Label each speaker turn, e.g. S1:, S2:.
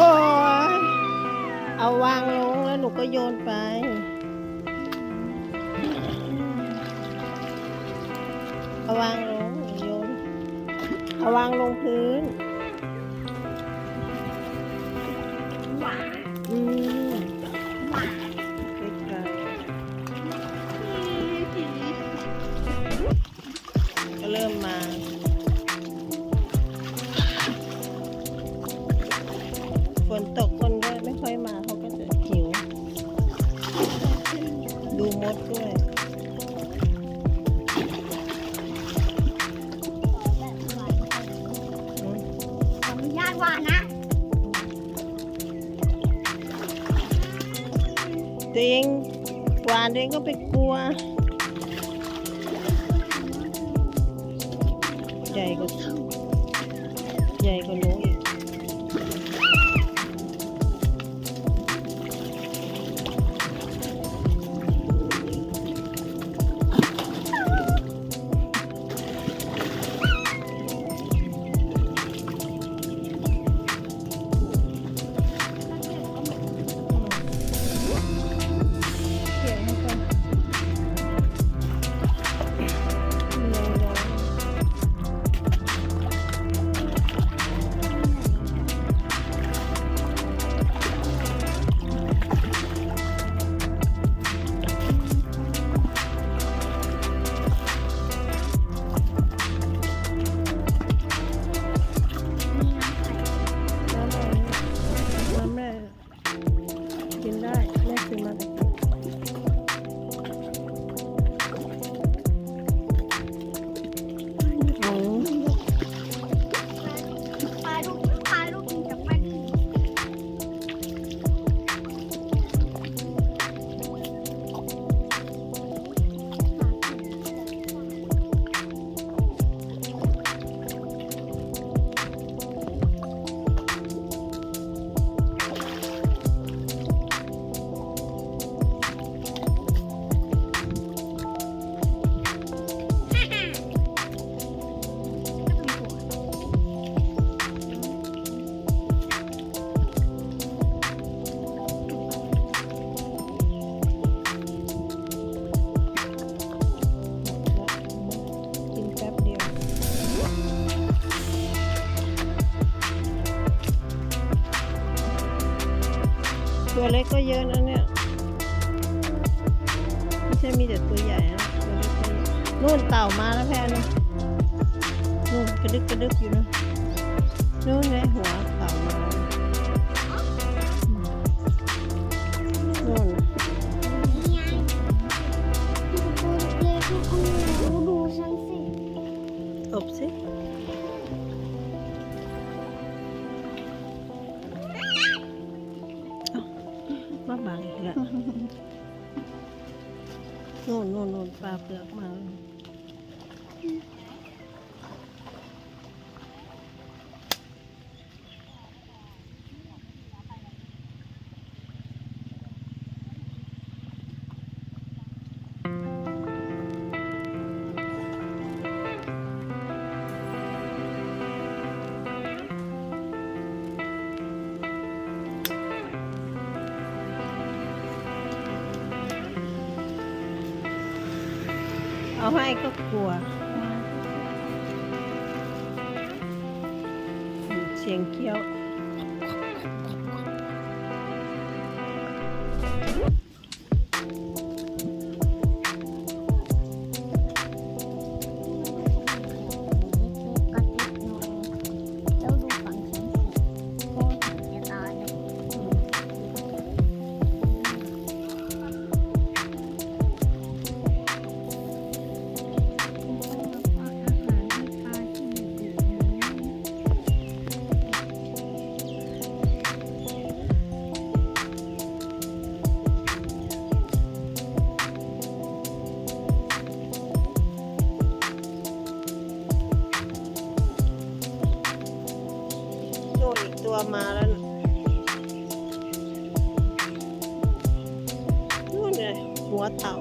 S1: โอ้ยเอาวางลงแล้วหนูก็โยนไปเอาวางลงโยนเอาวางลงพื้น ตัวเองหวานตัวเองก็ไปกลัว ใหญ่กว่าใหญ่กว่าหนู ตัวเล็กก็เยอะนะเนี่ย ไม่ใช่มีแต่ตัวใหญ่นะตัวเล็กก็เยอะนู่นเต่ามาแล้วแพนนะนู่นกระดึกกระดึกอยู่นะนู่นไงหัว มาบังอีกแล้ว นู่นนู่นนู่นปลาเปลือกมา เอาให้ก็กลัว เสียงเคี้ยว
S2: ตัว
S1: มาแล้วนะนู่นเลยหัวเต่า